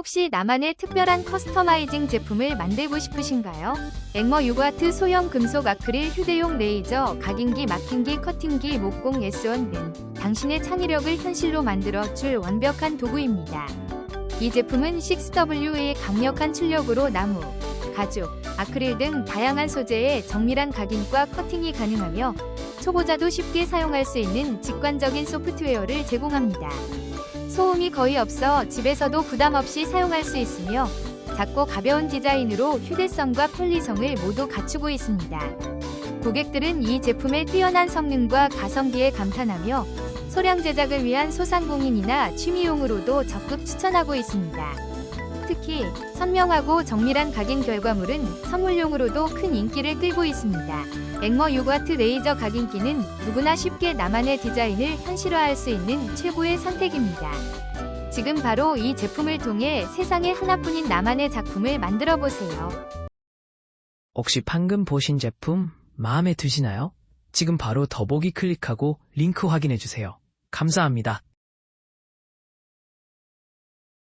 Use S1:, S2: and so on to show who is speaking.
S1: 혹시 나만의 특별한 커스터마이징 제품을 만들고 싶으신가요? 앵머 6와트 소형 금속 아크릴 휴대용 레이저, 각인기, 막힌기, 커팅기, 목공 S1는 당신의 창의력을 현실로 만들어 줄 완벽한 도구입니다. 이 제품은 6W의 강력한 출력으로 나무, 가죽, 아크릴 등 다양한 소재의 정밀한 각인과 커팅이 가능하며 초보자도 쉽게 사용할 수 있는 직관적인 소프트웨어를 제공합니다. 소음이 거의 없어 집에서도 부담 없이 사용할 수 있으며 작고 가벼운 디자인으로 휴대성과 편리성을 모두 갖추고 있습니다. 고객들은 이 제품의 뛰어난 성능과 가성비에 감탄하며 소량 제작을 위한 소상공인이나 취미용으로도 적극 추천하고 있습니다. 특히 선명하고 정밀한 각인 결과물은 선물용으로도 큰 인기를 끌고 있습니다. 앵머 6와트 레이저 각인기는 누구나 쉽게 나만의 디자인을 현실화할 수 있는 최고의 선택입니다. 지금 바로 이 제품을 통해 세상에 하나뿐인 나만의 작품을 만들어 보세요.
S2: 혹시 방금 보신 제품 마음에 드시나요? 지금 바로 더보기 클릭하고 링크 확인해 주세요. 감사합니다.